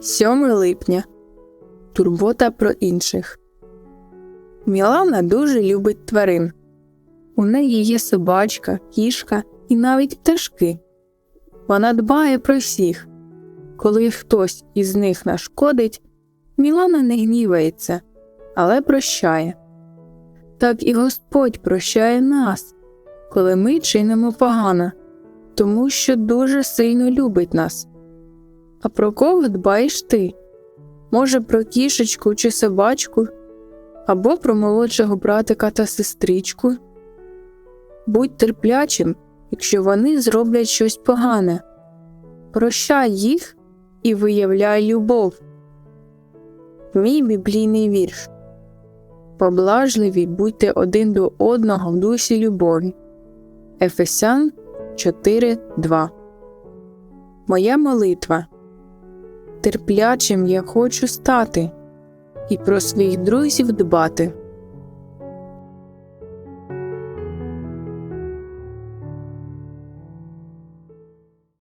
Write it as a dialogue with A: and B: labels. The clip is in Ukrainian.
A: 7 липня. Турбота про інших. Мілана дуже любить тварин. У неї є собачка, кішка і навіть пташки. Вона дбає про всіх. Коли хтось із них нашкодить, Мілана не гнівається, але прощає. Так і Господь прощає нас, коли ми чинимо погано, тому що дуже сильно любить нас. А про кого дбаєш ти? Може, про кішечку чи собачку, або про молодшого братика та сестричку? Будь терплячим, якщо вони зроблять щось погане. Прощай їх і виявляй любов. Мій біблійний вірш. Поблажливі будьте один до одного в дусі любові. Ефесян 4.2 Моя молитва. Терплячим я хочу стати і про своїх друзів дбати.